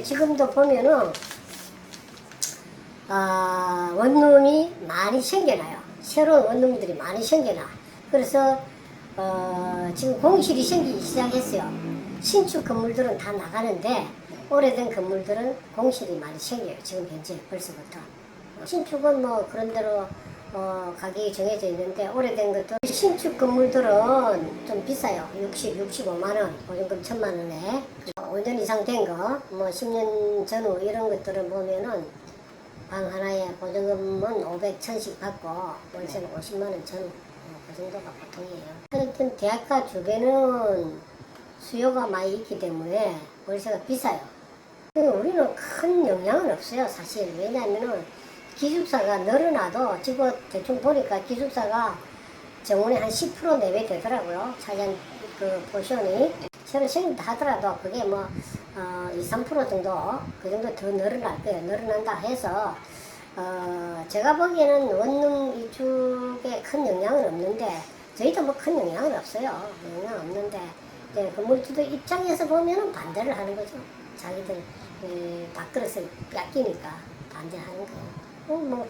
지금도 보면은 아, 원룸이 많이 생겨나요. 새로운 원룸들이 많이 생겨나. 그래서 어, 지금 공실이 생기기 시작했어요. 신축 건물들은 다 나가는데 오래된 건물들은 공실이 많이 생겨요. 지금 현재 벌써부터. 신축은 뭐 그런 대로 어, 가격이 정해져 있는데 오래된 것도 신축 건물들은 좀 비싸요. 60, 65만 원, 보증금 천만 원에 5년 이상 된 거, 뭐 10년 전후 이런 것들을 보면은 방 하나에 보증금은 500, 1000씩 받고 월세는 50만 원 전후 어, 그 정도가 보통이에요. 하여튼 대학가 주변은 수요가 많이 있기 때문에 월세가 비싸요. 우리는 큰 영향은 없어요, 사실. 왜냐하면은 기숙사가 늘어나도 지금 대충 보니까 기숙사가 정원에 한10% 내외 되더라고요. 차지한 그 포션이. 새로 생긴다 하더라도 그게 뭐, 어, 2, 3% 정도, 그 정도 더 늘어날 거예요. 늘어난다 해서, 어, 제가 보기에는 원룸 이쪽에 큰 영향은 없는데, 저희도 뭐 큰 영향은 없어요. 영향 없는데, 이제 건물주들 입장에서 보면은 반대를 하는 거죠. 자기들 에, 밥그릇을 뺏기니까 반대하는 거예요. 어, 뭐